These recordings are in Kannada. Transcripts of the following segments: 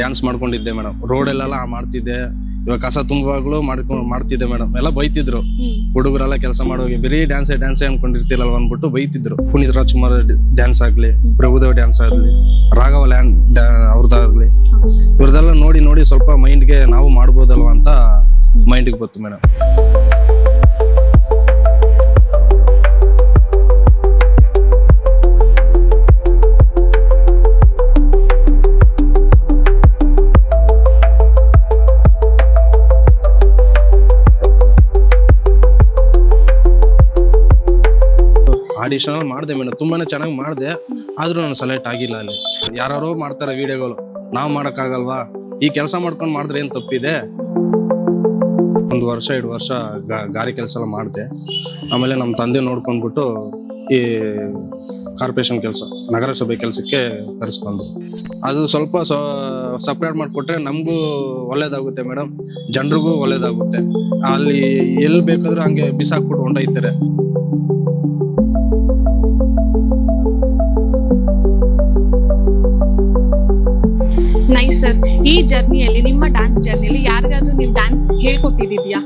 ಡ್ಯಾನ್ಸ್ ಮಾಡ್ಕೊಂಡಿದ್ದೆ ಮೇಡಮ್ ರೋಡಲ್ಲೆಲ್ಲ ಮಾಡ್ತಿದ್ದೆ. ಇವಾಗ ಕಸ ತುಂಬಾಗ್ಲು ಮಾಡ್ಕೊಂಡು ಮಾಡ್ತಿದ್ದೆ ಮೇಡಮ್ ಎಲ್ಲ ಬೈತಿದ್ರು. ಹುಡುಗರೆಲ್ಲ ಕೆಲಸ ಮಾಡೋಗಿ ಬರೀ ಡ್ಯಾನ್ಸ್ ಡ್ಯಾನ್ಸ್ ಅನ್ಕೊಂಡಿರ್ತಿಲ್ಲ ಅಂದ್ಬಿಟ್ಟು ಬೈತಿದ್ರು. ಪುನೀತ್ ರಾಜ್ಕುಮಾರ್ ಡ್ಯಾನ್ಸ್ ಆಗ್ಲಿ ಪ್ರಭುದೇವ್ ಡ್ಯಾನ್ಸ್ ಆಗ್ಲಿ ರಾಘವ ಲ್ಯಾಂಡ್ ಅವ್ರದ್ದಾಗ್ಲಿ ಇವ್ರದೆಲ್ಲ ನೋಡಿ ನೋಡಿ ಸ್ವಲ್ಪ ಮೈಂಡ್ಗೆ ನಾವು ಮಾಡ್ಬೋದಲ್ವಾ ಅಂತ ಮೈಂಡ್ಗೆ ಬಂತು ಮೇಡಮ್ ಆಡಿಷನ್ ಅಲ್ಲಿ ಮಾಡಿದೆ ಮೇಡಮ್. ತುಂಬಾ ಚೆನ್ನಾಗಿ ಮಾಡಿದೆ. ಆದ್ರೂ ನಾನು ಸೆಲೆಕ್ಟ್ ಆಗಿಲ್ಲ ಅಲ್ಲಿ. ಯಾರೋ ಮಾಡ್ತಾರೆ ವಿಡಿಯೋಗಳು ನಾವು ಮಾಡೋಕ್ಕಾಗಲ್ವಾ? ಈ ಕೆಲಸ ಮಾಡ್ಕೊಂಡು ಮಾಡಿದ್ರೆ ಏನು ತಪ್ಪಿದೆ? ಒಂದು ವರ್ಷ, ಎರಡು ವರ್ಷ ಗಾರಿ ಕೆಲಸ ಎಲ್ಲ ಮಾಡಿದೆ. ಆಮೇಲೆ ನಮ್ಮ ತಂದೆ ನೋಡ್ಕೊಂಡ್ಬಿಟ್ಟು ಈ ಕಾರ್ಪೊರೇಷನ್ ಕೆಲಸ, ನಗರಸಭೆ ಕೆಲಸಕ್ಕೆ ಕರೆಸ್ಕೊಂಡು ಅದು ಸ್ವಲ್ಪ ಸಪ್ರೇಟ್ ಮಾಡಿಕೊಟ್ರೆ ನಮಗೂ ಒಳ್ಳೇದಾಗುತ್ತೆ ಮೇಡಮ್. ಜನರಿಗೂ ಒಳ್ಳೇದಾಗುತ್ತೆ. ಅಲ್ಲಿ ಎಲ್ಲಿ ಬೇಕಾದ್ರೂ ಹಂಗೆ ಬಿಸಾಕ್ಬಿಟ್ಟು ಹೊಂಟೈತಾರೆ ನೈಸ್ ಸರ್ ಈ ಜರ್ನಿಯಲ್ಲಿ ನಿಮ್ಮ ಡ್ಯಾನ್ಸ್ ಜರ್ನಿಯಲ್ಲಿ ಯಾರಿಗಾದ್ರೂ ನೀವು ಡ್ಯಾನ್ಸ್ ಹೇಳ್ಕೊಟ್ಟಿದ್ಯಾ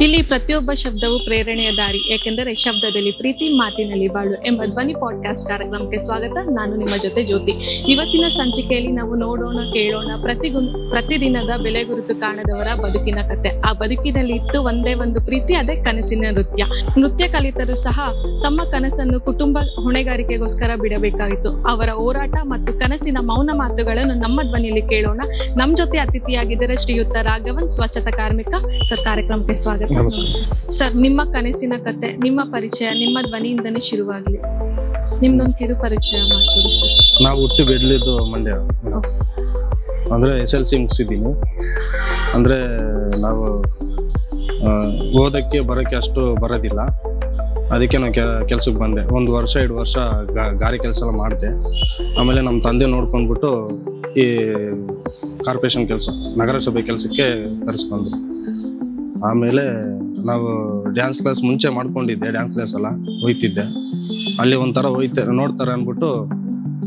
ಇಲ್ಲಿ ಪ್ರತಿಯೊಬ್ಬ ಶಬ್ದವು ಪ್ರೇರಣೆಯ ದಾರಿ. ಏಕೆಂದರೆ ಶಬ್ದದಲ್ಲಿ ಪ್ರೀತಿ, ಮಾತಿನಲ್ಲಿ ಬಾಳು ಎಂಬ ಧ್ವನಿ ಪಾಡ್ಕಾಸ್ಟ್ ಕಾರ್ಯಕ್ರಮಕ್ಕೆ ಸ್ವಾಗತ. ನಾನು ನಿಮ್ಮ ಜೊತೆ ಜ್ಯೋತಿ. ಇವತ್ತಿನ ಸಂಚಿಕೆಯಲ್ಲಿ ನಾವು ನೋಡೋಣ, ಕೇಳೋಣ ಪ್ರತಿ ಪ್ರತಿದಿನದ ಬೆಲೆ ಗುರುತು ಕಾಣದವರ ಬದುಕಿನ ಕತೆ. ಆ ಬದುಕಿನಲ್ಲಿ ಇತ್ತು ಒಂದೇ ಒಂದು ಪ್ರೀತಿ, ಅದೇ ಕನಸಿನ ನೃತ್ಯ. ನೃತ್ಯ ಕಲಿತರು ಸಹ ತಮ್ಮ ಕನಸನ್ನು ಕುಟುಂಬ ಹೊಣೆಗಾರಿಕೆಗೋಸ್ಕರ ಬಿಡಬೇಕಾಯಿತು. ಅವರ ಹೋರಾಟ ಮತ್ತು ಕನಸಿನ ಮೌನ ಮಾತುಗಳನ್ನು ನಮ್ಮ ಧ್ವನಿಯಲ್ಲಿ ಕೇಳೋಣ. ನಮ್ಮ ಜೊತೆ ಅತಿಥಿಯಾಗಿದ್ದರೆ ಶ್ರೀಯುತ ರಾಘವನ್, ಸ್ವಚ್ಛತಾ ಕಾರ್ಮಿಕ. ಸರ್, ಕಾರ್ಯಕ್ರಮಕ್ಕೆ ಸ್ವಾಗತ. ನಮಸ್ಕಾರ. ಸರ್ ನಿಮ್ಮ ಕನಸಿನ ಕತೆ ನಿಮ್ಮ ಪರಿಚಯ ನಿಮ್ಮ ಧ್ವನಿಯಿಂದನೇ ಶುರುವಾಗಲಿ. ನಿಮ್ದೊಂದು ಕಿರು ಪರಿಚಯ ಮಾಡ್ಕೊಡಿ ಸರ್. ನಾವು ಹುಟ್ಟು ಬೆಡ್ಲಿದ್ದು ಮಂಡ್ಯ. ಅಂದರೆ ಎಸ್ ಎಲ್ ಸಿ ಮುಗಿಸಿದ್ದೀನಿ. ಅಂದರೆ ನಾವು ಓದಕ್ಕೆ ಬರೋಕ್ಕೆ ಅಷ್ಟು ಬರೋದಿಲ್ಲ. ಅದಕ್ಕೆ ನಾನು ಕೆಲಸಕ್ಕೆ ಬಂದೆ. ಒಂದು ವರ್ಷ ಎರಡು ವರ್ಷ ಗಾರಿ ಗಾರೆ ಕೆಲಸ ಎಲ್ಲ ಮಾಡಿದೆ. ಆಮೇಲೆ ನಮ್ಮ ತಂದೆ ನೋಡ್ಕೊಂಡ್ಬಿಟ್ಟು ಈ ಕಾರ್ಪೊರೇಷನ್ ಕೆಲಸ ನಗರಸಭೆ ಕೆಲಸಕ್ಕೆ ಕರೆಸ್ಕೊಂಡ್ರು. ಆಮೇಲೆ ನಾವು ಡ್ಯಾನ್ಸ್ ಕ್ಲಾಸ್ ಮುಂಚೆ ಮಾಡ್ಕೊಂಡಿದ್ದೆ ಡ್ಯಾನ್ಸ್ ಕ್ಲಾಸ್ ಎಲ್ಲ ಹೋಯ್ತಿದ್ದೆ. ಅಲ್ಲಿ ಒಂಥರ ಹೋಯ್ತೆ ನೋಡ್ತಾರೆ ಅಂದ್ಬಿಟ್ಟು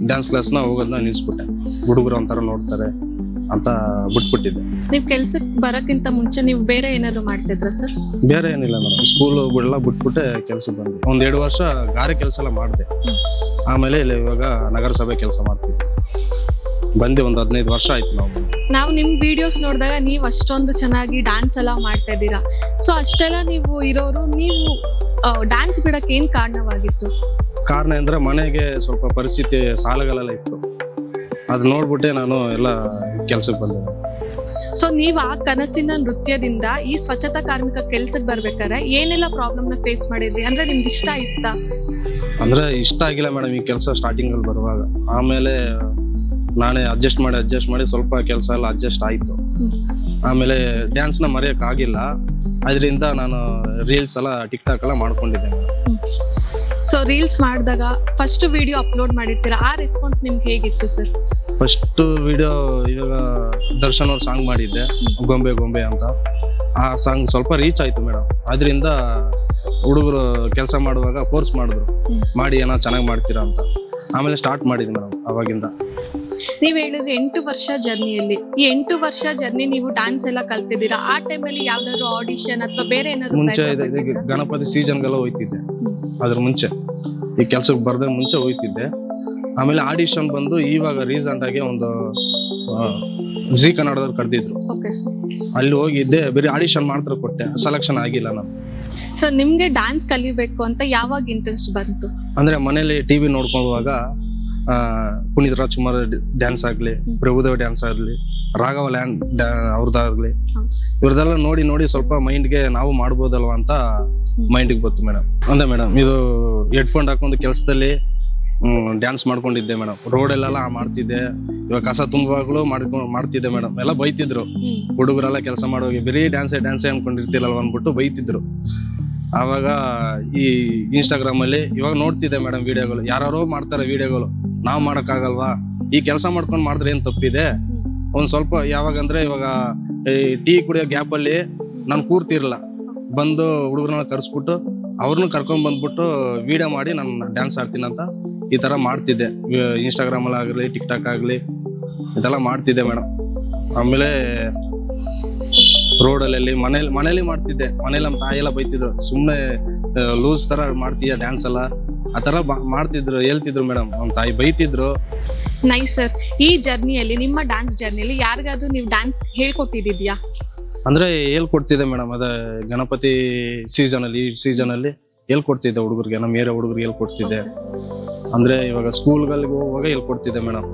ಡ್ಯಾನ್ಸ್ ಕ್ಲಾಸ್ನ ಹೋಗೋದನ್ನ ನಿಲ್ಸ್ಬಿಟ್ಟೆ. ಹುಡುಗರು ಒಂಥರ ನೋಡ್ತಾರೆ ಅಂತ ಬಿಟ್ಬಿಟ್ಟಿದ್ದೆ. ನೀವು ಕೆಲ್ಸಕ್ಕೆ ಬರೋಕ್ಕಿಂತ ಮುಂಚೆ ನೀವು ಬೇರೆ ಏನಾದ್ರು ಮಾಡ್ತಿದ್ರ ಸರ್? ಬೇರೆ ಏನಿಲ್ಲ ಮೇಡಮ್ ಸ್ಕೂಲ್ ಎಲ್ಲ ಬಿಟ್ಬಿಟ್ಟೆ ಕೆಲ್ಸಕ್ಕೆ ಬಂದೆ ಒಂದ್ ಎರಡು ವರ್ಷ ಗಾರೆ ಕೆಲಸ ಎಲ್ಲ ಮಾಡಿದೆ. ಆಮೇಲೆ ಇಲ್ಲಿ ಇವಾಗ ನಗರಸಭೆ ಕೆಲಸ ಮಾಡ್ತೀವಿ. ಬಂದೆ ಒಂದು ಹದಿನೈದು ವರ್ಷ ಆಯ್ತು ನಾವು. ನಾವು ನಿಮ್ಮ ವಿಡಿಯೋಸ್ ನೋಡಿದಾಗ ನೀವು ಅಷ್ಟೊಂದು ಚೆನ್ನಾಗಿ ಡ್ಯಾನ್ಸ್ ಎಲ್ಲ ಮಾಡ್ತಾ ಇದ್ದೀರಾ? ಸೊ ಅಷ್ಟೆಲ್ಲ ನೀವು ಇರೋರು ನೀವು ಡ್ಯಾನ್ಸ್ ಬಿಡಕ್ಕೆ ಏನು ಕಾರಣವಾಗಿತ್ತು? ಕಾರಣ ಅಂದರೆ ಮನೆಗೆ ಸ್ವಲ್ಪ ಪರಿಸ್ಥಿತಿ ಸಾಲಗಳೆಲ್ಲ ಇತ್ತು. ಅದು ನೋಡ್ಬಿಟ್ಟೆ ನಾನು ಎಲ್ಲ ಕೆಲಸಕ್ಕೆ ಬಂದೆ. ಸೊ ನೀವು ಆ ಕನಸಿನ ನೃತ್ಯದಿಂದ ಈ ಸ್ವಚ್ಛತಾ ಕಾರ್ಮಿಕ ಕೆಲ್ಸಕ್ಕೆ ಬರ್ಬೇಕಾದ್ರೆ ಏನೆಲ್ಲ ಪ್ರಾಬ್ಲಮ್ನ ಫೇಸ್ ಮಾಡಿದ್ರಿ? ಅಂದ್ರೆ ನಿಮ್ಗೆ ಇಷ್ಟ ಇತ್ತಾ? ಅಂದ್ರೆ ಇಷ್ಟ ಆಗಿಲ್ಲ ಮೇಡಮ್ ಈ ಕೆಲಸ ಸ್ಟಾರ್ಟಿಂಗ್ ಅಲ್ಲಿ ಬರುವಾಗ. ಆಮೇಲೆ ನಾನೇ ಅಡ್ಜಸ್ಟ್ ಮಾಡಿ ಅಡ್ಜಸ್ಟ್ ಮಾಡಿ ಸ್ವಲ್ಪ ಕೆಲಸ ಎಲ್ಲ ಅಡ್ಜಸ್ಟ್ ಆಯಿತು. ಆಮೇಲೆ ಡ್ಯಾನ್ಸ್ನ ಮರೆಯೋಕ್ಕಾಗಿಲ್ಲ ಮರೆಯಕ್ ಆಗಿಲ್ಲ. ಅದರಿಂದ ನಾನು ರೀಲ್ಸ್ ಎಲ್ಲ ಟಿಕ್ ಟಾಕ್ ಎಲ್ಲ ಮಾಡ್ಕೊಂಡಿದ್ದೆ. ಸೊ ರೀಲ್ಸ್ ಮಾಡಿದಾಗ ಫಸ್ಟ್ ವಿಡಿಯೋ ಅಪ್ಲೋಡ್ ಮಾಡಿರ್ತೀರಾ? ಆ ರೆಸ್ಪಾನ್ಸ್ ನಿಮ್ಗೆ ಹೇಗಿತ್ತು ಸರ್ ಫಸ್ಟ್ ವಿಡಿಯೋ ಇವಾಗ ದರ್ಶನ್ ಅವ್ರ ಸಾಂಗ್ ಮಾಡಿದ್ದೆ ಗೊಂಬೆ ಗೊಂಬೆ ಅಂತ. ಆ ಸಾಂಗ್ ಸ್ವಲ್ಪ ರೀಚ್ ಆಯ್ತು ಮೇಡಮ್ ಅದರಿಂದ ಹುಡುಗರು ಕೆಲಸ ಮಾಡುವಾಗ ಫೋರ್ಸ್ ಮಾಡಿದ್ರು. ಮಾಡಿ ಏನೋ ಚೆನ್ನಾಗಿ ಮಾಡ್ತೀರಾ ಅಂತ. ಆಮೇಲೆ ಸ್ಟಾರ್ಟ್ ಮಾಡಿದ್ವಿ ಮೇಡಮ್ ಅವಾಗಿಂದ. ನೀವ್ ಹೇಳಿದ್ರೆ ಎಂಟು ವರ್ಷ ಜರ್ನಿಯಲ್ಲಿ ಈ ಎಂಟು ವರ್ಷ ಜರ್ನಿ ನೀವು ಡ್ಯಾನ್ಸ್ ಎಲ್ಲ ಕಲ್ತಿದ್ದೀರಾ? ಆ ಟೈಮಲ್ಲಿ ಯಾವ್ದಾದ್ರು ಆಡಿಷನ್ ಅಥವಾ ಬೇರೆ ಏನಾದ್ರು ಮುಂಚೆ ಸೀಸನ್? ಗಣಪತಿ ಸೀಸನ್ಗೆಲ್ಲ ಹೋಯ್ತಿದ್ದೆ. ಅದ್ರ ಮುಂಚೆ. ಈ ಕೆಲ್ಸಕ್ಕೆ ಬರ್ದ ಮುಂಚೆ ಹೋಯ್ತಿದ್ದೆ. ಆಮೇಲೆ ಆಡಿಷನ್ ಬಂದು ಇವಾಗ ರೀಸೆಂಟ್ ಆಗಿ ಒಂದು ಜಿ ಕನ್ನಡದವ್ರು ಕರೆದಿದ್ರು. ಓಕೆ ಸರ್ ಅಲ್ಲಿ ಹೋಗಿದ್ದೆ ಬರೀ ಆಡಿಷನ್ ಮಾತ್ರ ಕೊಟ್ಟೆ. ಸೆಲೆಕ್ಷನ್ ಆಗಿಲ್ಲ ನಾನು ಸೊ ನಿಮ್ಗೆ ಡ್ಯಾನ್ಸ್ ಕಲಿಬೇಕು ಅಂತ ಯಾವಾಗ ಇಂಟ್ರೆಸ್ಟ್ ಬಂತು? ಅಂದ್ರೆ ಮನೇಲಿ ಟಿವಿ ನೋಡ್ಕೊಳ್ಳುವಾಗ ಪುನೀತ್ ರಾಜ್ಕುಮಾರ್ ಡ್ಯಾನ್ಸ್ ಆಗಲಿ. ಪ್ರಭುದೇವ್ ಡ್ಯಾನ್ಸ್ ಆಗಲಿ ರಾಘವ ಲ್ಯಾಂಡ್ ಅವ್ರದ್ದಾಗ್ಲಿ ಅವ್ರದ್ದಾಗಲಿ ಇವ್ರದೆಲ್ಲ ನೋಡಿ ನೋಡಿ ಸ್ವಲ್ಪ ಮೈಂಡ್ಗೆ ನಾವು ಮಾಡ್ಬೋದಲ್ವಾ ಅಂತ ಮೈಂಡಿಗೆ ಬಂತು ಮೇಡಮ್ ಅಂದೆ ಮೇಡಮ್ ಇದು ಹೆಡ್ಫೋನ್ ಹಾಕೊಂಡು ಕೆಲಸದಲ್ಲಿ ಡ್ಯಾನ್ಸ್ ಮಾಡ್ಕೊಂಡಿದ್ದೆ ಮೇಡಮ್ ರೋಡಲ್ಲೆಲ್ಲ ಮಾಡ್ತಿದ್ದೆ. ಇವಾಗ ಕಸ ತುಂಬುವಾಗಲೂ ಮಾಡ್ಕೊಂಡು ಮಾಡ್ತಿದ್ದೆ ಮೇಡಮ್ ಎಲ್ಲ ಬೈತಿದ್ರು. ಹುಡುಗರೆಲ್ಲ ಕೆಲಸ ಮಾಡೋಗಿ ಬರೀ ಡ್ಯಾನ್ಸೇ ಡ್ಯಾನ್ಸೇ ಅನ್ಕೊಂಡಿರ್ತಿಲ್ಲಲ್ವ ಅಂದ್ಬಿಟ್ಟು ಬೈತಿದ್ರು. ಆವಾಗ ಈ ಇನ್ಸ್ಟಾಗ್ರಾಮ್ ಅಲ್ಲಿ ಇವಾಗ ನೋಡ್ತಿದ್ದೆ ಮೇಡಮ್ ವಿಡಿಯೋಗಳು ಯಾರೋ ಮಾಡ್ತಾರೆ ವಿಡಿಯೋಗಳು ನಾವು ಮಾಡೋಕ್ಕಾಗಲ್ವಾ? ಈ ಕೆಲಸ ಮಾಡ್ಕೊಂಡು ಮಾಡಿದ್ರೆ ಏನು ತಪ್ಪಿದೆ? ಒಂದು ಸ್ವಲ್ಪ ಯಾವಾಗಂದ್ರೆ ಇವಾಗ ಈ ಟೀ ಕುಡಿಯೋ ಗ್ಯಾಪ್ ಅಲ್ಲಿ ನಾನು ಕೂರ್ತಿರಲ್ಲ ಬಂದು ಹುಡುಗರನ್ನ ಕರೆಸ್ಬಿಟ್ಟು ಅವ್ರನ್ನೂ ಕರ್ಕೊಂಡ್ ಬಂದ್ಬಿಟ್ಟು ವಿಡಿಯೋ ಮಾಡಿ ನಾನು ಡ್ಯಾನ್ಸ್ ಆಡ್ತೀನಿ ಅಂತ ಈ ತರ ಮಾಡ್ತಿದ್ದೆ. ಇನ್ಸ್ಟಾಗ್ರಾಮ್ ಅಲ್ಲಿ ಆಗಲಿ ಟಿಕ್ ಟಾಕ್ ಆಗಲಿ, ಇದೆಲ್ಲ ಮಾಡ್ತಿದ್ದೆ ಮೇಡಮ್ ಆಮೇಲೆ ರೋಡಲ್ಲಿ ಮನೇಲಿ ಮನೇಲಿ ಮಾಡ್ತಿದ್ದೆ. ಮನೇಲಿ ನಮ್ಮ ತಾಯಿ ಎಲ್ಲ ಬೈತಿದ್ರು. ಸುಮ್ಮನೆ ಲೂಸ್ ತರ ಮಾಡ್ತೀಯ ಡ್ಯಾನ್ಸ್ ಎಲ್ಲ? ಆ ತರ ಮಾಡ್ತಿದ್ರು ಹೇಳ್ತಿದ್ರು ಮೇಡಮ್ ನಮ್ಮ ತಾಯಿ ಬೈತಿದ್ರು. ನೈಸ್ ಸರ್ ಈ ಜರ್ನಿಯಲ್ಲಿ ನಿಮ್ಮ ಡ್ಯಾನ್ಸ್ ಜರ್ನಿಯಲ್ಲಿ ಯಾರಿಗಾದ್ರೂ ನೀವು ಡ್ಯಾನ್ಸ್ ಹೇಳ್ಕೊಟ್ಟಿದ್ಯಾ ಅಂದ್ರೆ ಹೇಳ್ಕೊಡ್ತಿದ್ದೆ ಮೇಡಮ್ ಅದ ಗಣಪತಿ ಸೀಸನ್ ಅಲ್ಲಿ ಈ ಸೀಸನ್ ಅಲ್ಲಿ ಹೇಳ್ಕೊಡ್ತಿದ್ದೆ ಹುಡುಗರಿಗೆ ನಮ್ಮ ಏರಿಯಾ ಹುಡುಗರಿಗೆ ಹೇಳ್ಕೊಡ್ತಿದ್ದೆ. ಅಂದ್ರೆ ಇವಾಗ ಸ್ಕೂಲ್ಗಳಿಗೆ ಹೋಗುವಾಗ ಹೇಳ್ಕೊಡ್ತಿದ್ದೆ ಮೇಡಮ್.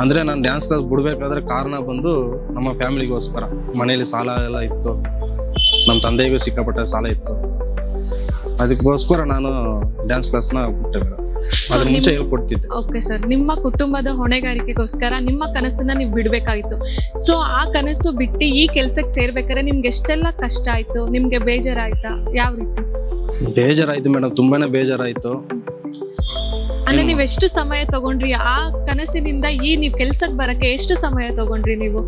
ಅಂದ್ರೆ ನಾನು ಡ್ಯಾನ್ಸ್ ಕ್ಲಾಸ್ ಬಿಡ್ಬೇಕಾದ್ರೆ ಕಾರಣ ಬಂದು ನಮ್ಮ ಫ್ಯಾಮಿಲಿಗೋಸ್ಕರ ಮನೇಲಿ ಸಾಲ ಎಲ್ಲ ಇತ್ತು. ನಮ್ಮ ತಂದೆಗೂ ಸಿಕ್ಕಾಪಟ್ಟೆ ಸಾಲ ಇತ್ತು. ಅದಕ್ಕೋಸ್ಕರ ನಾನು ಡ್ಯಾನ್ಸ್ ಕ್ಲಾಸ್ನ ಬಿಟ್ಟೆ ಮೇಡಮ್ ಸೊ ಅದ್ರ ಮುಂಚೆ ನಿಮ್ಮ ಹೇಳ್ಕೊಡ್ತಿದ್ದೆ ಓಕೆ ಸರ್ ನಿಮ್ಮ ಕುಟುಂಬದ ಹೊಣೆಗಾರಿಕೆಗೋಸ್ಕರ ನಿಮ್ಮ ಕನಸನ್ನ ನೀವು ಬಿಡಬೇಕಾಗಿತ್ತು. ಸೊ ಆ ಕನಸು ಬಿಟ್ಟು ಈ ಕೆಲಸಕ್ಕೆ ಸೇರ್ಬೇಕಾದ್ರೆ ನಿಮ್ಗೆ ಎಷ್ಟೆಲ್ಲ ಕಷ್ಟ ಆಯ್ತು? ನಿಮ್ಗೆ ಬೇಜಾರಾಯ್ತಾ? ಯಾವ ರೀತಿ? ಬೇಜಾರಾಯ್ತು ಮೇಡಮ್ ತುಂಬಾನೇ ಬೇಜಾರಾಯ್ತು. ಅಂದ್ರೆ ನೀವು ಎಷ್ಟು ಸಮಯ ತಗೊಂಡ್ರಿ? ಆ ಕನಸಿನಿಂದ ಈ ನೀವು ಕೆಲ್ಸಕ್ಕೆ ಬರಕ್ಕೆ ಎಷ್ಟು ಸಮಯ ತಗೊಂಡ್ರಿ ನೀವು?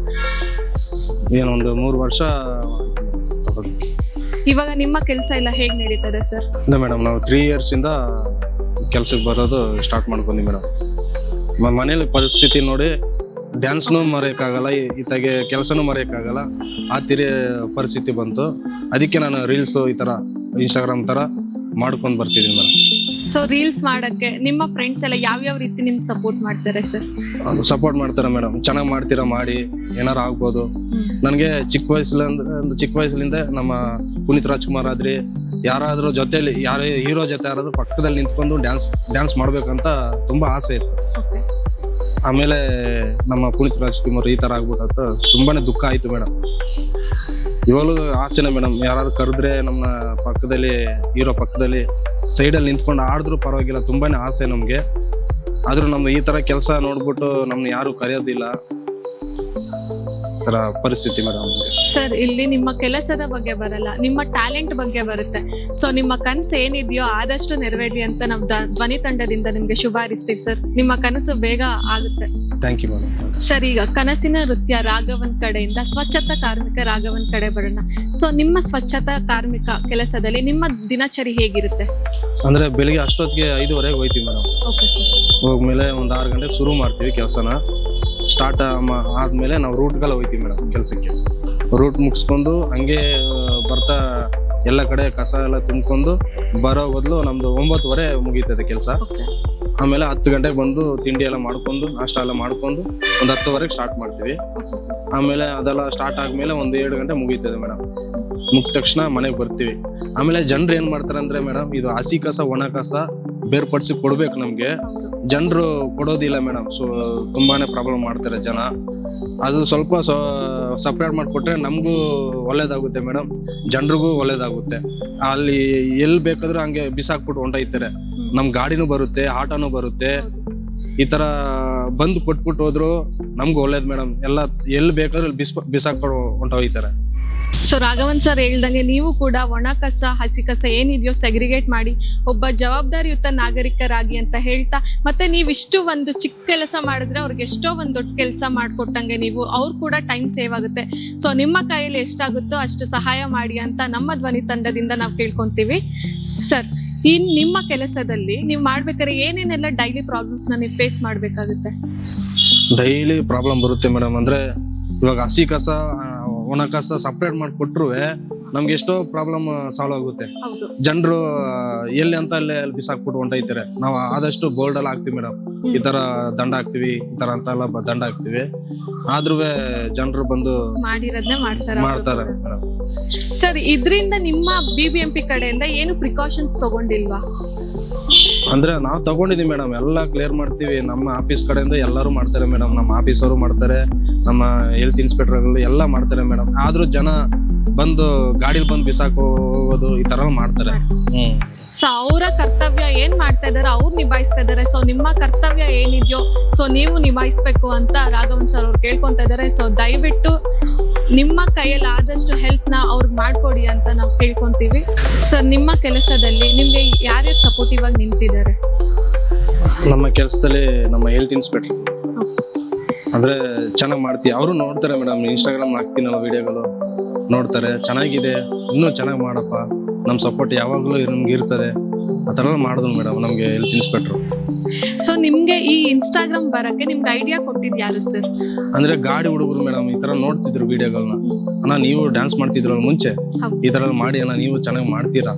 ಏನೊಂದು ಮೂರು ವರ್ಷ. ಇವಾಗ ನಿಮ್ಮ ಕೆಲಸ ಎಲ್ಲ ಹೇಗೆ ನಡೀತದೆ ಸರ್? ಇಲ್ಲ ಮೇಡಮ್, ನಾವು ತ್ರೀ ಇಯರ್ಸ್ ಇಂದ ಕೆಲ್ಸಕ್ಕೆ ಬರೋದು ಸ್ಟಾರ್ಟ್ ಮಾಡ್ಕೊಂಡಿ ಮೇಡಮ್. ಮನೇಲಿ ಪರಿಸ್ಥಿತಿ ನೋಡಿ ಡ್ಯಾನ್ಸ್ನು ಮರೆಯೋಕ್ಕಾಗಲ್ಲ ಈತಾಗೆ ಕೆಲಸನೂ ಮರೆಯೋಕ್ಕಾಗಲ್ಲ, ಆ ತಿರಿ ಪರಿಸ್ಥಿತಿ ಬಂತು. ಅದಕ್ಕೆ ನಾನು ರೀಲ್ಸು ಈ ಥರ ಇನ್ಸ್ಟಾಗ್ರಾಮ್ ಥರ ಮಾಡ್ಕೊಂಡು ಬರ್ತಿದ್ದೀನಿ ಮೇಡಮ್. ಸೊ ರೀಲ್ಸ್ ಮಾಡಕ್ಕೆ ನಿಮ್ಮ ಫ್ರೆಂಡ್ಸ್ ಎಲ್ಲ ಯಾವ ಯಾವ ರೀತಿ ನಿಮ್ಗೆ ಸಪೋರ್ಟ್ ಮಾಡ್ತಾರೆ ಸರ್ ಸಪೋರ್ಟ್ ಮಾಡ್ತಾರೆ ಮೇಡಮ್ ಚೆನ್ನಾಗಿ ಮಾಡ್ತೀರಾ ಮಾಡಿ ಏನಾರು ಆಗ್ಬೋದು. ನನಗೆ ಚಿಕ್ಕ ವಯಸ್ಸಲ್ಲಿ ಚಿಕ್ಕ ವಯಸ್ಸಲ್ಲಿಂದ ನಮ್ಮ ಪುನೀತ್ ರಾಜ್ಕುಮಾರ್ ಆದ್ರಿ ಯಾರಾದ್ರೂ ಜೊತೆಯಲ್ಲಿ ಯಾರೇ ಹೀರೋ ಜೊತೆ ಯಾರಾದ್ರೂ ಪಕ್ಕದಲ್ಲಿ ನಿಂತ್ಕೊಂಡು ಡ್ಯಾನ್ಸ್ ಡ್ಯಾನ್ಸ್ ಮಾಡಬೇಕಂತ ತುಂಬಾ ಆಸೆ ಇತ್ತು. ಆಮೇಲೆ ನಮ್ಮ ಪುನೀತ್ ರಾಜ್ಕುಮಾರ್ ಈ ತರ ಆಗ್ಬಿಟ್ಟಂತ ತುಂಬಾನೇ ದುಃಖ ಆಯ್ತು ಮೇಡಮ್ ಇವಾಗಲೂ ಆಸೆನೆ ಮೇಡಮ್ ಯಾರಾದ್ರು ಕರೆದ್ರೆ ನಮ್ಮ ಪಕ್ಕದಲ್ಲಿ ಇರೋ ಪಕ್ಕದಲ್ಲಿ ಸೈಡಲ್ಲಿ ನಿಂತ್ಕೊಂಡು ಆಡಿದ್ರು ಪರವಾಗಿಲ್ಲ, ತುಂಬಾನೇ ಆಸೆ ನಮ್ಗೆ. ಆದ್ರೂ ನಮ್ಮ ಈ ತರ ಕೆಲಸ ನೋಡ್ಬಿಟ್ಟು ನಮ್ನ ಯಾರು ಕರೆಯೋದಿಲ್ಲ. ತರ ಪರಿಸ್ಥಿತಿ ಮೇಡಮ್ ಸರ್ ಇಲ್ಲಿ ನಿಮ್ಮ ಕೆಲಸದ ಬಗ್ಗೆ ಬರಲ್ಲ ನಿಮ್ಮ ಟ್ಯಾಲೆಂಟ್ ಬಗ್ಗೆ ಬರುತ್ತೆ. ಸೊ ನಿಮ್ಮ ಕನಸು ಏನಿದೆಯೋ ಆದಷ್ಟು ನೆರವೇರಿ ಅಂತ ನಾವು ದ- ಧ್ವನಿ ತಂಡದಿಂದ ನಿಮ್ಗೆ ಶುಭ ಹಾರೈಸ್ತೀವಿ ಸರ್ ನಿಮ್ಮ ಕನಸು ಬೇಗ ಆಗುತ್ತೆ. ಥ್ಯಾಂಕ್ ಯು ಮೇಡಮ್ ಸರ್ ಈಗ ಕನಸಿನ ನೃತ್ಯ ರಾಘವನ್ ಕಡೆಯಿಂದ ಸ್ವಚ್ಛತಾ ಕಾರ್ಮಿಕ ರಾಘವನ್ ಕಡೆ ಬರೋಣ. ಸೊ ನಿಮ್ಮ ಸ್ವಚ್ಛತಾ ಕಾರ್ಮಿಕ ಕೆಲಸದಲ್ಲಿ ನಿಮ್ಮ ದಿನಚರಿ ಹೇಗಿರುತ್ತೆ? ಅಂದ್ರೆ ಬೆಳಿಗ್ಗೆ ಅಷ್ಟೊತ್ತಿಗೆ ಐದುವರೆಗೆ ಹೋಯ್ತೀವಿ ಮೇಡಮ್ ಓಕೆ ಸರ್ ಹೋಗ್ಮೇಲೆ ಒಂದು ಆರು ಗಂಟೆಗೆ ಶುರು ಮಾಡ್ತೀವಿ ಕೆಲಸನ. ಸ್ಟಾರ್ಟ್ ಆದ್ಮೇಲೆ ನಾವು ರೂಟ್ಗೆಲ್ಲ ಹೋಯ್ತೀವಿ ಮೇಡಮ್ ಕೆಲಸಕ್ಕೆ. ರೂಟ್ ಮುಗಿಸ್ಕೊಂಡು ಹಂಗೆ ಬರ್ತಾ ಎಲ್ಲ ಕಡೆ ಕಸ ಎಲ್ಲ ತುಂಬ್ಕೊಂಡು ಬರೋ ಬದಲು ನಮ್ದು ಒಂಬತ್ತುವರೆ ಮುಗೀತದೆ ಕೆಲಸ. ಆಮೇಲೆ ಹತ್ತು ಗಂಟೆಗೆ ಬಂದು ತಿಂಡಿ ಎಲ್ಲ ಮಾಡ್ಕೊಂಡು ನಾಷ್ಟ ಎಲ್ಲ ಮಾಡ್ಕೊಂಡು ಒಂದು ಹತ್ತುವರೆಗೆ ಸ್ಟಾರ್ಟ್ ಮಾಡ್ತೀವಿ. ಆಮೇಲೆ ಅದೆಲ್ಲ ಸ್ಟಾರ್ಟ್ ಆದ್ಮೇಲೆ ಒಂದು ಏಳು ಗಂಟೆ ಮುಗೀತದೆ ಮೇಡಮ್ ಮುಗಿದ ತಕ್ಷಣ ಮನೆಗೆ ಬರ್ತೀವಿ. ಆಮೇಲೆ ಜನರು ಏನು ಮಾಡ್ತಾರೆ ಅಂದ್ರೆ ಮೇಡಮ್ ಇದು ಹಸಿ ಕಸ ಒಣ ಕಸ ಬೇರ್ಪಡಿಸಿ ಕೊಡ್ಬೇಕು ನಮ್ಗೆ. ಜನರು ಕೊಡೋದಿಲ್ಲ ಮೇಡಮ್. ಸೊ ತುಂಬಾನೇ ಪ್ರಾಬ್ಲಮ್ ಮಾಡ್ತಾರೆ ಜನ. ಅದು ಸ್ವಲ್ಪ ಸಪ್ರೇಟ್ ಮಾಡಿಕೊಟ್ರೆ ನಮಗೂ ಒಳ್ಳೇದಾಗುತ್ತೆ ಮೇಡಮ್. ಜನರಿಗೂ ಒಳ್ಳೇದಾಗುತ್ತೆ. ಅಲ್ಲಿ ಎಲ್ಲಿ ಬೇಕಾದ್ರೂ ಹಂಗೆ ಬಿಸಾಕ್ಬಿಟ್ಟು ಹೊಂಟೋಯ್ತಾರೆ ನಮ್ಮ ಗಾಡಿನೂ ಬರುತ್ತೆ, ಆಟೋನೂ ಬರುತ್ತೆ. ಈ ತರ ಬಂದು ಕೊಟ್ಬಿಟ್ಟು ಹೋದ್ರು ನಮ್ಗೂ ಒಳ್ಳೇದು ಮೇಡಮ್. ಎಲ್ಲ ಎಲ್ಲಿ ಬೇಕಾದ್ರೂ ಬಿಸ್, ಬಿಸಾಕ್ಬಿಟ್ಟು ಹೊಂಟೋಯ್ತಾರೆ ಸೊ ರಾಘವನ್ ಸರ್ ಹೇಳ್ದಂಗೆ ನೀವು ಕೂಡ ಒಣ ಕಸ, ಹಸಿ ಕಸ ಏನಿದೆಯೋ ಸೆಗ್ರಿಗೇಟ್ ಮಾಡಿ ಒಬ್ಬ ಜವಾಬ್ದಾರಿಯುತ ನಾಗರಿಕರಾಗಿ ಅಂತ ಹೇಳ್ತಾ, ಮತ್ತೆ ನೀವು ಇಷ್ಟು ಒಂದು ಚಿಕ್ಕ ಕೆಲಸ ಮಾಡಿದ್ರೆ ಅವ್ರಿಗೆ ಎಷ್ಟೋ ಒಂದು ದೊಡ್ಡ ಕೆಲಸ ಮಾಡಿಕೊಟ್ಟಂಗೆ ನೀವು, ಅವ್ರು ಕೂಡ ಟೈಮ್ ಸೇವ್ ಆಗುತ್ತೆ. ಸೊ ನಿಮ್ಮ ಕೈಯಲ್ಲಿ ಎಷ್ಟಾಗುತ್ತೋ ಅಷ್ಟು ಸಹಾಯ ಮಾಡಿ ಅಂತ ನಮ್ಮ ಧ್ವನಿ ತಂಡದಿಂದ ನಾವು ಕೇಳ್ಕೊಂತೀವಿ. ಸರ್ ಇನ್ ನಿಮ್ಮ ಕೆಲಸದಲ್ಲಿ ನೀವು ಮಾಡ್ಬೇಕಾದ್ರೆ ಏನೇನೆಲ್ಲ ಡೈಲಿ ಪ್ರಾಬ್ಲಮ್ಸ್ನ ನೀವು ಫೇಸ್ ಮಾಡಬೇಕಾಗುತ್ತೆ? ಡೈಲಿ ಪ್ರಾಬ್ಲಮ್ ಬರುತ್ತೆ ಮೇಡಮ್ ಅಂದ್ರೆ ಇವಾಗ ಹಸಿ ಕಸ ಒಣ ಕಸ ಸಪ್ರೇಟ್ ಮಾಡಿ ಕೊಟ್ರು ನಮ್ಗೆ ಎಷ್ಟೋ ಪ್ರಾಬ್ಲಮ್ ಸಾಲ್ವ್ ಆಗುತ್ತೆ. ಜನರು ಎಲ್ಲಿ ಅಂತ ಅಲ್ಲೇ ಅಲ್ಲಿ ಬಿಸಾಕ್ಬಿಟ್ಟು ಹೊಂಟೈತಾರೆ ನಾವು ಆದಷ್ಟು ಬೋರ್ಡ್ ಎಲ್ಲ ಹಾಕ್ತಿವಿ ಮೇಡಮ್ ಈ ತರ ದಂಡ ಹಾಕ್ತಿವಿ ಈ ತರ ಅಂತ ಎಲ್ಲ ದಂಡ ಹಾಕ್ತಿವಿ. ಆದ್ರೂ ಜನರು ಬಂದು ಮಾಡಿರೋದನ್ನೇ ಮಾಡ್ತಾರೆ. ಸರ್ ಇದರಿಂದ ನಿಮ್ಮ ಬಿಬಿಎಂಪಿ ಬಿ ಎಂ ಪಿ ಕಡೆಯಿಂದ ಏನು ಪ್ರಿಕಾಷನ್ಸ್ ತಗೊಂಡಿಲ್ವಾ? ಅಂದ್ರೆ ನಾವ್ ತಗೊಂಡಿದೀವಿ ಮೇಡಮ್ ಎಲ್ಲ ಕ್ಲಿಯರ್ ಮಾಡ್ತೀವಿ. ನಮ್ಮ ಆಫೀಸ್ ಕಡೆಯಿಂದ ಎಲ್ಲರೂ ಮಾಡ್ತಾರೆ ಮೇಡಮ್ ನಮ್ಮ ಆಫೀಸ್ ಅವರು ಮಾಡ್ತಾರೆ. ನಮ್ಮ ಹೆಲ್ತ್ ಇನ್ಸ್ಪೆಕ್ಟರ್ಗಳು ಎಲ್ಲ ಮಾಡ್ತಾರೆ ಮೇಡಮ್ ಆದ್ರೂ ಜನ ಬಂದು ಗಾಡಿಲಿ ಬಂದು ಬಿಸಾಕ್ ಹೋಗೋದು ಈ ತರ ಮಾಡ್ತಾರೆ. ಹ್ಮ್. ಸೊ ಅವರ ಕರ್ತವ್ಯ ಏನ್ ಮಾಡ್ತಾ ಇದಾರೆ? ಅವ್ರು ನಿಭಾಯಿಸ್ತಾ ಇದಾರೆ. ಸೊ ನಿಮ್ಮ ಕರ್ತವ್ಯ ಏನಿದೆಯೋ ಸೊ ನೀವು ನಿಭಾಯಿಸ್ಬೇಕು ಅಂತ ರಾಘವನ್ ಸರ್ ಅವ್ರು ಕೇಳ್ಕೊಂತ ಇದಾರೆ. ಸೊ ದಯವಿಟ್ಟು ನಿಮ್ಮ ಕೈಯಲ್ಲಿ ಆದಷ್ಟು ಹೆಲ್ಪ್ನ ಅವ್ರಿಗೆ ಮಾಡ್ಕೊಡಿ ಅಂತ ನಾವು ಕೇಳ್ಕೊತೀವಿ ಸರ್ ನಿಮ್ಮ ಕೆಲಸದಲ್ಲಿ ನಿಮ್ಗೆ ಯಾರ್ಯಾರು ಸಪೋರ್ಟಿವ್ ಆಗಿ ನಿಂತಿದ್ದಾರೆ? ನಮ್ಮ ಕೆಲಸದಲ್ಲಿ ನಮ್ಮ ಹೆಲ್ತ್ ಇನ್ಸ್ಪೆಕ್ಟರ್ ಅಂದ್ರೆ ಚೆನ್ನಾಗಿ ಮಾಡ್ತೀವಿ ಅವರು ನೋಡ್ತಾರೆ ಮೇಡಮ್ ಇನ್ಸ್ಟಾಗ್ರಾಮ್ ಹಾಕ್ತೀನಲ್ಲ ವಿಡಿಯೋಗಳು ನೋಡ್ತಾರೆ, ಚೆನ್ನಾಗಿದೆ, ಇನ್ನೂ ಚೆನ್ನಾಗಿ ಮಾಡಪ್ಪ. ನಮ್ಮ ಸಪೋರ್ಟ್ ಯಾವಾಗಲೂ ನಮ್ಗೆ ಇರ್ತದೆ. ಆ ಥರ ಮಾಡಿದ್ರು ಮೇಡಮ್ ನಮಗೆ ಹೆಲ್ತ್ ಇನ್ಸ್ಪೆಕ್ಟ್ರು ಸೊ ನಿಮ್ಗೆ ಈ ಇನ್ಸ್ಟಾಗ್ರಾಮ್ ಬರಕ್ಕೆ ನಿಮ್ಗೆ ಐಡಿಯಾ ಕೊಟ್ಟಿದ್ ಯಾರು ಸರ್ ಅಂದ್ರೆ ಗಾಡಿ ಹುಡುಗರು ಮೇಡಮ್ ಈ ತರ ನೋಡ್ತಿದ್ರು ವಿಡಿಯೋಗಳನ್ನ ಅಣ್ಣ ನೀವು ಡ್ಯಾನ್ಸ್ ಮಾಡ್ತಿದ್ರಲ್ಲ ಮುಂಚೆ. ಈ ಥರ ಮಾಡಿ ಅಣ್ಣ ನೀವು ಚೆನ್ನಾಗಿ ಮಾಡ್ತೀರಾ?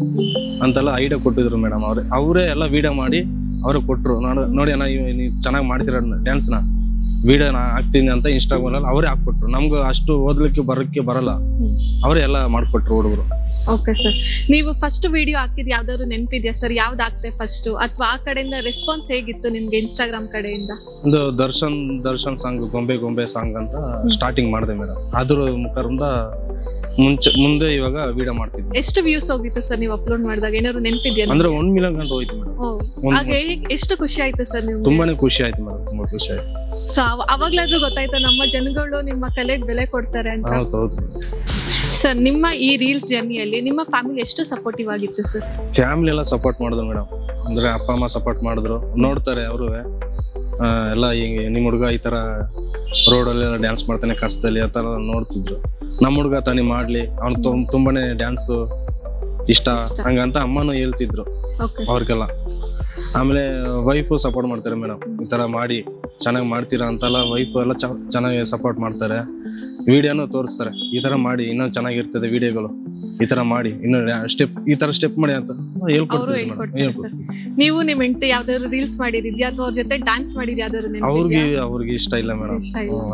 ಅಂತೆಲ್ಲ ಐಡಿಯಾ ಕೊಟ್ಟಿದ್ರು ಮೇಡಮ್ ಅವ್ರೆ. ಅವರೇ ಎಲ್ಲ ವಿಡಿಯೋ ಮಾಡಿ ಅವರು ಕೊಟ್ಟರು ನೋಡಿ ಅಣ್ಣ ನೀವು ಚೆನ್ನಾಗಿ ಮಾಡ್ತೀರ ಡ್ಯಾನ್ಸ್ನ ವಿಡಿಯೋ ನಾ ಹಾಕ್ತೀನಿ ಅಂತ ಇನ್ಸ್ಟಾಗ್ರಾಮ್ ಅಲ್ಲಿ ಅವರೇ ಹಾಕ್ಬಿಟ್ರು ನಮ್ಗೆ ಅಷ್ಟು ಓದ್ಲಿಕ್ಕೆ ಬರೋಕ್ಕೆ ಬರಲ್ಲ. ಅವರೇ ಎಲ್ಲ ಮಾಡ್ಕೊಟ್ರು ಹುಡುಗರು. ಓಕೆ ಸರ್ ನೀವು ಫಸ್ಟ್ ವಿಡಿಯೋ ಹಾಕಿದ್ ಯಾವ್ದಾದ್ರು ನೆನಪಿದ್ಯಾ ಸರ್ ಯಾವ್ದು ಹಾಕ್ತೆ ಫಸ್ಟ್ ಅಥವಾ ಆ ಕಡೆಯಿಂದ ರೆಸ್ಪಾನ್ಸ್ ಹೇಗಿತ್ತು ನಿಮ್ಗೆ ಇನ್ಸ್ಟಾಗ್ರಾಮ್ ಕಡೆಯಿಂದ? ಒಂದು ದರ್ಶನ್ ದರ್ಶನ್ ಸಾಂಗ್ ಗೊಂಬೆ ಗೊಂಬೆ ಸಾಂಗ್ ಅಂತ ಸ್ಟಾರ್ಟಿಂಗ್ ಮಾಡಿದೆ ಮೇಡಮ್ ಅದ್ರ ಮುಖರಿಂದ ಮುಂಚೆ ಮುಂದೆ ಇವಾಗ ವಿಡಿಯೋ ಮಾಡ್ತಿದ್ವಿ. ಎಷ್ಟು ವ್ಯೂಸ್ ಹೋಗಿತ್ತು ಸರ್ ನೀವು ಅಪ್ಲೋಡ್ ಮಾಡಿದಾಗ? ಏನಾದ್ರು ನೆನಪಿದ್ಯಾ? ಅಂದ್ರೆ ಒಂದ್ ಮಿಲಿಯನ್ ಗಂಟೆ ಹೋಯ್ತು ಮೇಡಮ್ ಹಾಗೆ ಎಷ್ಟು ಖುಷಿ ಆಯ್ತು ಸರ್ ನಿಮ್ಗೆ? ತುಂಬಾನೇ ಖುಷಿ ಆಯ್ತು ಮೇಡಮ್ ತುಂಬಾ ಖುಷಿ ಆಯ್ತು. ಸೊ ಅವಾಗ್ಲಾದ್ರೂ ಗೊತ್ತಾಯ್ತಾ ನಮ್ಮ ಜನಗಳು ನಿಮ್ಮ ಕಲೆಗೆ ಬೆಲೆ ಕೊಡ್ತಾರೆ ಅಂತ? ಹೌದು ಹೌದು. ಸರ್ ನಿಮ್ಮ ಈ ರೀಲ್ಸ್ ಜರ್ನಿಯಲ್ಲಿ ನಿಮ್ಮ ಫ್ಯಾಮಿಲಿ ಎಷ್ಟು ಸಪೋರ್ಟಿವ್ ಆಗಿತ್ತು ಸರ್ ಫ್ಯಾಮಿಲಿ ಎಲ್ಲ ಸಪೋರ್ಟ್ ಮಾಡಿದ್ರು ಮೇಡಮ್ ಅಂದ್ರೆ ಅಪ್ಪ ಅಮ್ಮ ಸಪೋರ್ಟ್ ಮಾಡಿದ್ರು. ನೋಡ್ತಾರೆ ಅವರು ಎಲ್ಲ ಹಿಂಗೆ ನಿಮ್ಮ ಹುಡುಗ ಈ ಥರ ರೋಡಲ್ಲೆಲ್ಲ ಡ್ಯಾನ್ಸ್ ಮಾಡ್ತಾನೆ ಕಸದಲ್ಲಿ ಆ ಥರ ನೋಡ್ತಿದ್ರು. ನಮ್ಮ ಹುಡುಗ ತಾನೇ ಮಾಡಲಿ ಅವ್ನು ತುಂಬಾನೇ ಡ್ಯಾನ್ಸ್ ಇಷ್ಟ. ಹಂಗಂತ ಅಮ್ಮನೂ ಹೇಳ್ತಿದ್ರು ಅವ್ರಿಗೆಲ್ಲ. ಆಮೇಲೆ ವೈಫು ಸಪೋರ್ಟ್ ಮಾಡ್ತಾರೆ ಮೇಡಮ್ ಈ ತರ ಮಾಡಿ ಚೆನ್ನಾಗಿ ಮಾಡ್ತೀರಾ ಅಂತೆಲ್ಲ ವೈಫ್ ಎಲ್ಲ ಚೆನ್ನಾಗಿ ಸಪೋರ್ಟ್ ಮಾಡ್ತಾರೆ. ವಿಡಿಯೋನು ತೋರಿಸ್ತಾರೆ. ಈ ತರ ಮಾಡಿ ಇನ್ನೂ ಚೆನ್ನಾಗಿರ್ತದೆ ವಿಡಿಯೋಗಳು ಈ ತರ ಮಾಡಿ ಇನ್ನು ಸ್ಟೆಪ್ ಈ ತರ ಸ್ಟೆಪ್ ಮಾಡಿ ಅಂತ. ನೀವು ನಿಮ್ಮ ಹೆಂಡತಿ ಯಾವ್ದಾದ್ರು ರೀಲ್ಸ್ ಮಾಡಿದ್ಯಾ ಅಥವಾ ಅವ್ರ ಜೊತೆ ಡ್ಯಾನ್ಸ್ ಮಾಡಿದ್ಯಾ ಯಾವ್ದಾದ್ರು ಅವ್ರಿಗೆ ಅವ್ರಿಗೆ ಇಷ್ಟ ಇಲ್ಲ ಮೇಡಮ್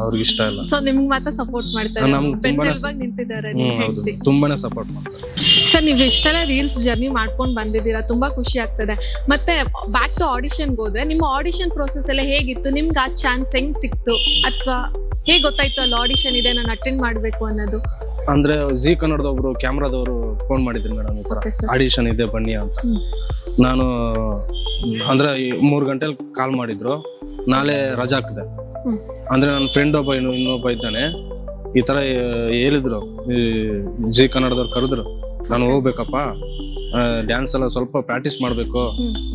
ಅವ್ರಿಗೆ ಇಷ್ಟ ಇಲ್ಲ. ಸೊ ನಿಮ್ಗೆ ಮಾತ್ರ ಸಪೋರ್ಟ್ ಮಾಡ್ತಾರೆ. ನಮ್ಗೆ ನಿಂತಿದ್ದಾರೆ ತುಂಬಾನೇ ಸಪೋರ್ಟ್ ಮಾಡ್ತಾರೆ. ಸರ್ ನೀವು ಇಷ್ಟೆಲ್ಲ ರೀಲ್ಸ್ ಜರ್ನಿ ಮಾಡ್ಕೊಂಡು ಬಂದಿದ್ದೀರಾ? ತುಂಬಾ ಖುಷಿ ಆಗ್ತದೆ. ಮತ್ತೆ ಬ್ಯಾಕ್ ಟು ಆಡಿಷನ್ಗೆ ಹೋದ್ರೆ ನಿಮ್ಮ ಆಡಿಷನ್ ಪ್ರೋಸೆಸ್ ಎಲ್ಲ ಹೇಗಿತ್ತು? ನಿಮ್ಗೆ ಆ ಚಾನ್ಸ್ ಹೆಂಗ್ ಸಿಕ್ತು? ಅಥವಾ ಹೇಗ್ ಗೊತ್ತಾಯ್ತು ಅಲ್ಲಿ ಆಡಿಷನ್ ಇದೆ ನಾನು ಅಟೆಂಡ್ ಮಾಡಬೇಕು ಅನ್ನೋದು? ಅಂದ್ರೆ ಜಿ ಕನ್ನಡದ ಒಬ್ರು ಕ್ಯಾಮ್ರಾದವರು ಫೋನ್ ಮಾಡಿದ್ರು ಮೇಡಮ್ ಈ ತರ. ಆಡಿಷನ್ ಇದೆ ಬನ್ನಿ ಅಂತ. ಹ್ಮ್. ನಾನು ಅಂದ್ರೆ ಈ ಮೂರ್ ಗಂಟೆಲಿ ಕಾಲ್ ಮಾಡಿದ್ರು. ನಾಳೆ ರಜಾ ಹ್ಮ್. ಅಂದ್ರೆ ನನ್ನ ಫ್ರೆಂಡ್ ಒಬ್ಬ ಇನ್ನು ಇನ್ನೊಬ್ಬ ಇದ್ದಾನೆ. ಈ ತರ ಆ, ಹೇಳಿದ್ರು. ಈ ಜಿ ಕನ್ನಡದವ್ರು ಕರೆದ್ರು. ನಾನು ಹೋಗ್ಬೇಕಪ್ಪ. ಡ್ಯಾನ್ಸ್ ಎಲ್ಲ ಸ್ವಲ್ಪ ಪ್ರಾಕ್ಟೀಸ್ ಮಾಡಬೇಕು.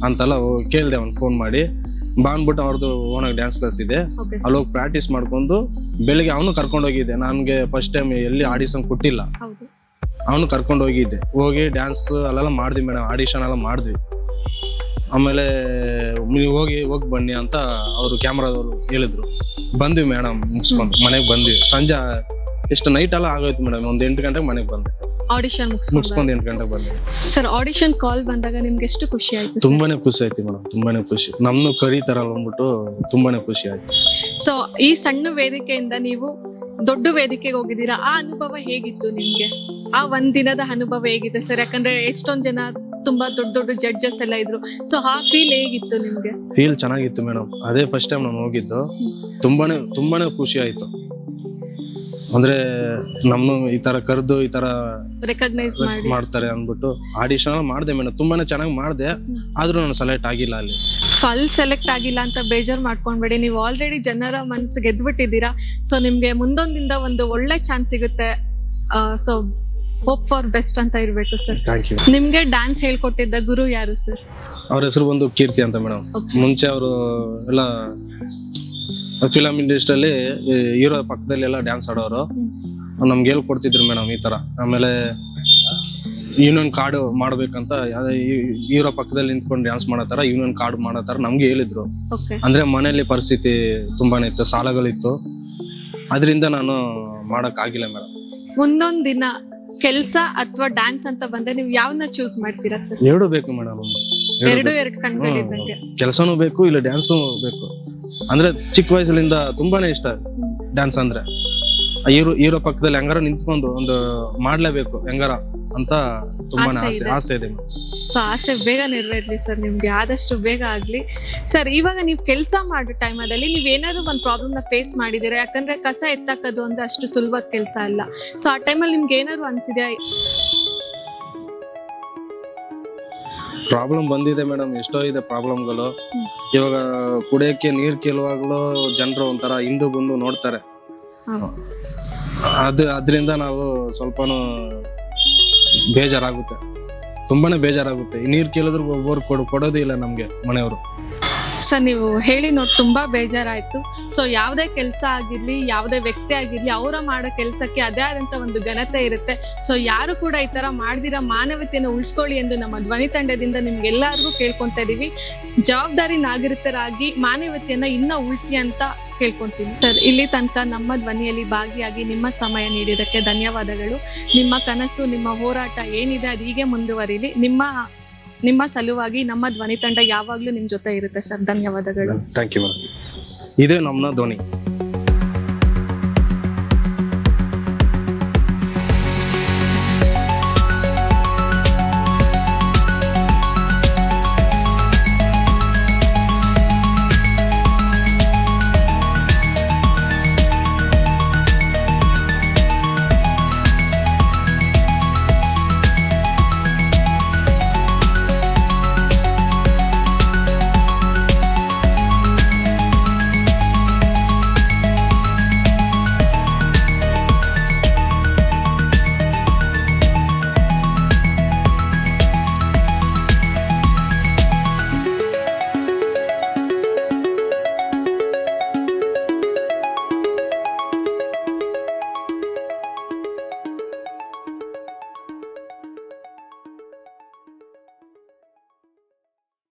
ಅಂತೆಲ್ಲ ಕೇಳಿದೆ ಅವ್ನು ಫೋನ್ ಮಾಡಿ. ಬಾ ಅಂದ್ಬಿಟ್ಟು ಅವ್ರದ್ದು ಓನಾಗಿ ಡ್ಯಾನ್ಸ್ ಕ್ಲಾಸ್ ಇದೆ. ಅಲ್ಲೋಗಿ ಅಲ್ಲಿ ಹೋಗಿ ಪ್ರಾಕ್ಟೀಸ್ ಮಾಡ್ಕೊಂಡು ಬೆಳಿಗ್ಗೆ ಅವನು ಕರ್ಕೊಂಡು ಹೋಗಿದ್ದೆ. ನನಗೆ ಫಸ್ಟ್ ಟೈಮ್ ಎಲ್ಲಿ ಆಡಿಷನ್ ಕೊಟ್ಟಿಲ್ಲ. ಅವನು ಕರ್ಕೊಂಡು ಹೋಗಿದ್ದೆ. ಹೋಗಿ ಡ್ಯಾನ್ಸ್ ಅಲ್ಲೆಲ್ಲ ಮಾಡಿದ್ವಿ ಮೇಡಮ್ ಆಡಿಷನ್ ಎಲ್ಲ ಮಾಡಿದ್ವಿ. ಆಮೇಲೆ ನೀವು ಹೋಗಿ ಹೋಗಿ ಬನ್ನಿ ಅಂತ ಅವರು ಕ್ಯಾಮ್ರಾದವರು ಹೇಳಿದ್ರು. ಬಂದ್ವಿ ಮೇಡಮ್ ಮುಗಿಸ್ಕೊಂಡು. ಮನೆಗೆ ಬಂದ್ವಿ. ಸಂಜೆ ಎಷ್ಟು ನೈಟ್ ಎಲ್ಲ ಆಗೋಯ್ತು ಮೇಡಮ್ ಒಂದು ಎಂಟು ಗಂಟೆಗೆ ಮನೆಗೆ ಬಂದೆ. ಆಡಿಷನ್ ಮುಗಿಸ್ಕೊಂಡು ಎಂಟು ಗಂಟೆಗೆ ಬಂದೆ. ಸರ್ ಆಡಿಷನ್ ಕಾಲ್ ಬಂದಾಗ ನಿಮ್ಗೆ ಎಷ್ಟು ಖುಷಿ ಆಯ್ತು ತುಂಬಾನೇ ಖುಷಿ ಆಯ್ತು ಮೇಡಮ್ ತುಂಬಾನೇ ಖುಷಿ. ನಮ್ನು ಕರೀತಾರಲ್ಲ ಅಂದ್ಬಿಟ್ಟು ತುಂಬಾನೇ ಖುಷಿ ಆಯ್ತು. ಸೊ ಈ ಸಣ್ಣ ವೇದಿಕೆಯಿಂದ ನೀವು ದೊಡ್ಡ ವೇದಿಕೆಗೆ ಹೋಗಿದ್ದೀರಾ? ಆ ಅನುಭವ ಹೇಗಿತ್ತು ನಿಮ್ಗೆ? ಆ ಒಂದ್ ದಿನದ ಅನುಭವ ಹೇಗಿತ್ತು ಸರ್ ಯಾಕಂದ್ರೆ ಎಷ್ಟೊಂದ್ ಜನ ತುಂಬಾ ದೊಡ್ಡ ದೊಡ್ಡ ಜಡ್ಜಸ್ ಎಲ್ಲ ಇದ್ರು. ಸೊ ಆ ಫೀಲ್ ಹೇಗಿತ್ತು ನಿಮ್ಗೆ? ಫೀಲ್ ಚೆನ್ನಾಗಿತ್ತು ಮೇಡಮ್. ಅದೇ ಫಸ್ಟ್ ಟೈಮ್ ನಾನು ಹೋಗಿದ್ದು. ತುಂಬಾನೇ ತುಂಬಾನೇ ಖುಷಿ ಆಯ್ತು. ಅಂದ್ರೆ ನಮ್ಮ ಈ ತರ ಕರೆದು ಈ ತರ ರೆಕಗ್ನೈಸ್ ಮಾಡಿ. ಮಾಡ್ತಾರೆ ಅಂದ್ಬಿಟ್ಟು ಆಡಿಷನ್ ಮಾಡಿದೆ ಮೇಡಮ್ ತುಂಬಾನೇ ಚೆನ್ನಾಗಿ ಮಾಡಿದೆ. ಆದ್ರೂ ನಾನು ಸೆಲೆಕ್ಟ್ ಆಗಿಲ್ಲ ಅಲ್ಲಿ. ಸೊ ಅಲ್ಲಿ ಸೆಲೆಕ್ಟ್ ಆಗಿಲ್ಲ ಅಂತ ಬೇಜಾರ್ ಮಾಡ್ಕೊಂಡ್ಬೇಡಿ ನೀವು ಆಲ್ರೆಡಿ ಜನರ ಮನಸ್ಸು ಗೆದ್ಬಿಟ್ಟಿದ್ದೀರಾ. ಸೊ ನಿಮ್ಗೆ ಮುಂದೊಂದಿಂದ ಒಂದು ಒಳ್ಳೆ ಚಾನ್ಸ್ ಸಿಗುತ್ತೆ. ಸೊ ಹೋಪ್ ಫಾರ್ ಬೆಸ್ಟ್ ಅಂತ ಇರ್ಬೇಕು ಸರ್ ಥ್ಯಾಂಕ್ ಯು ನಿಮ್ಗೆ ಡ್ಯಾನ್ಸ್ ಹೇಳ್ಕೊಟ್ಟಿದ್ದ ಗುರು ಯಾರು ಸರ್ ಅವ್ರ ಹೆಸರು ಬಂದು ಕೀರ್ತಿ ಅಂತ ಮೇಡಮ್ ಮುಂಚೆ ಅವರು ಎಲ್ಲ ಫಿಲಮ್ ಇಂಡಸ್ಟ್ರಿಯಲ್ಲಿ ಹೀರೋ ಪಕ್ಕದಲ್ಲಿ ಎಲ್ಲ ಡ್ಯಾನ್ಸ್ ಆಡೋರು. ನಮ್ಗೆ ಹೇಳ್ಕೊಡ್ತಿದ್ರು ಮೇಡಮ್ ಈ ತರ. ಆಮೇಲೆ ಯೂನಿಯನ್ ಕಾರ್ಡ್ ಮಾಡ್ಬೇಕಂತ ಹೀರೋ ಪಕ್ಕದಲ್ಲಿ ನಿಂತ್ಕೊಂಡು ಡ್ಯಾನ್ಸ್ ಮಾಡೋ ತರ ಯೂನಿಯನ್ ಕಾರ್ಡ್ ಮಾಡೋ ತರ ನಮ್ಗೆ ಹೇಳಿದ್ರು. ಅಂದ್ರೆ ಮನೆಯಲ್ಲಿ ಪರಿಸ್ಥಿತಿ ತುಂಬಾನೇ ಇತ್ತು ಸಾಲಗಳಿತ್ತು. ಅದರಿಂದ ನಾನು ಮಾಡಕ್ ಆಗಿಲ್ಲ ಮೇಡಮ್ ಮುಂದೊಂದ್ ದಿನ ಕೆಲಸ ಅಥವಾ ಡ್ಯಾನ್ಸ್ ಅಂತ ಬಂದ್ರೆ ನೀವು ಯಾವನ್ನ ಚೂಸ್ ಮಾಡ್ತೀರಾ ಸರ್ ಎರಡು ಬೇಕು ಮೇಡಮ್ ಎರಡು ಎರಡು ಕಣ್ಗಳಿದ್ದಂಗೆ. ಕೆಲಸನೂ ಬೇಕು ಇಲ್ಲ ಡ್ಯಾನ್ಸು ಬೇಕು. ಅಂದ್ರೆ ಚಿಕ್ಕ ವಯಸ್ಸಲ್ಲಿಂದ ತುಂಬಾನೇ ಇಷ್ಟ ಡ್ಯಾನ್ಸ್ ಅಂದ್ರೆ. ಹೀರೋ ಹೀರೋ ಪಕ್ಕದಲ್ಲಿ ಹೆಂಗಾರ ನಿಂತ್ಕೊಂಡು ಒಂದು ಮಾಡ್ಲೇಬೇಕು ಹೆಂಗಾರ ಅಂತ ತುಂಬಾನೇ ಆಸೆ ಆಸೆ ಇದೆ. ಆಸೆ ಇದೆ ಸೊ ಆಸೆ ಬೇಗ ನೆರವೇರ್ಲಿ ಸರ್ ನಿಮ್ಗೆ ಆದಷ್ಟು ಬೇಗ ಆಗ್ಲಿ. ಸರ್ ಇವಾಗ ನೀವು ಕೆಲಸ ಮಾಡೋ ಟೈಮಲ್ಲಿ ನೀವು ಏನಾದ್ರು ಒಂದು ನ ಫೇಸ್ ಮಾಡಿದ್ದೀರಾ? ಯಾಕಂದ್ರೆ ಕಸ ಎತ್ತಕ್ಕದು ಅಂದ್ರೆ ಅಷ್ಟು ಸುಲಭದ ಕೆಲಸ ಅಲ್ಲ. ಸೊ ಆ ಟೈಮಲ್ಲಿ ನಿಮ್ಗೆ ಏನಾದ್ರು ಅನ್ಸಿದ್ಯಾ? ಪ್ರಾಬ್ಲಮ್ ಬಂದಿದೆ ಮೇಡಮ್ ಎಷ್ಟೋ ಇದೆ ಪ್ರಾಬ್ಲಮ್ಗಳು. ಇವಾಗ ಕುಡಿಯಕ್ಕೆ ನೀರು ಕೇಳುವಾಗಲೂ ಜನರು ಒಂಥರ ಹಿಂದೂ ಬಂದು ನೋಡ್ತಾರೆ. ಅದು ಅದರಿಂದ ನಾವು ಸ್ವಲ್ಪನೂ ಬೇಜಾರಾಗುತ್ತೆ. ತುಂಬಾನೇ ಬೇಜಾರಾಗುತ್ತೆ. ನೀರು ಕೇಳಿದ್ರು ಒಬ್ಬರು ಕೊಡ್ ಕೊಡೋದೇ ಇಲ್ಲ ನಮಗೆ ಮನೆಯವರು. ಸರ್ ನೀವು ಹೇಳಿ ನೋಡಿ, ತುಂಬಾ ಬೇಜಾರಾಯ್ತು. ಸೊ ಯಾವುದೇ ಕೆಲಸ ಆಗಿರ್ಲಿ, ಯಾವುದೇ ವ್ಯಕ್ತಿ ಆಗಿರ್ಲಿ, ಅವರ ಮಾಡೋ ಕೆಲಸಕ್ಕೆ ಅದೇ ಆದಂತ ಒಂದು ಘನತೆ ಇರುತ್ತೆ. ಸೊ ಯಾರು ಕೂಡ ಈ ತರ ಮಾಡ್ದಿರ ಮಾನವತೆಯನ್ನು ಉಳಿಸ್ಕೊಳ್ಳಿ ಎಂದು ನಮ್ಮ ಧ್ವನಿ ತಂಡದಿಂದ ನಿಮ್ಗೆಲ್ಲರಿಗೂ ಕೇಳ್ಕೊಂತ ಇದೀವಿ. ಜವಾಬ್ದಾರಿ ನಾಗರಿಕರಾಗಿ ಮಾನವತೆಯನ್ನ ಇನ್ನ ಉಳಿಸಿ ಅಂತ ಕೇಳ್ಕೊಂತೀನಿ ಸರ್, ಇಲ್ಲಿ ತನಕ ನಮ್ಮ ಧ್ವನಿಯಲ್ಲಿ ಭಾಗಿಯಾಗಿ ನಿಮ್ಮ ಸಮಯ ನೀಡಿದ್ದಕ್ಕೆ ಧನ್ಯವಾದಗಳು. ನಿಮ್ಮ ಕನಸು, ನಿಮ್ಮ ಹೋರಾಟ ಏನಿದೆ ಅದು ಹೀಗೆ ಮುಂದುವರಿಲಿ. ನಿಮ್ಮ ನಿಮ್ಮ ಸಲುವಾಗಿ ನಮ್ಮ ಧ್ವನಿ ತಂಡ ಯಾವಾಗ್ಲೂ ನಿಮ್ ಜೊತೆ ಇರುತ್ತೆ ಸರ್. ಧನ್ಯವಾದಗಳು. ಥ್ಯಾಂಕ್ ಯು ಮೇಡಮ್ ಇದೇ ನಮ್ಮ ಧ್ವನಿ.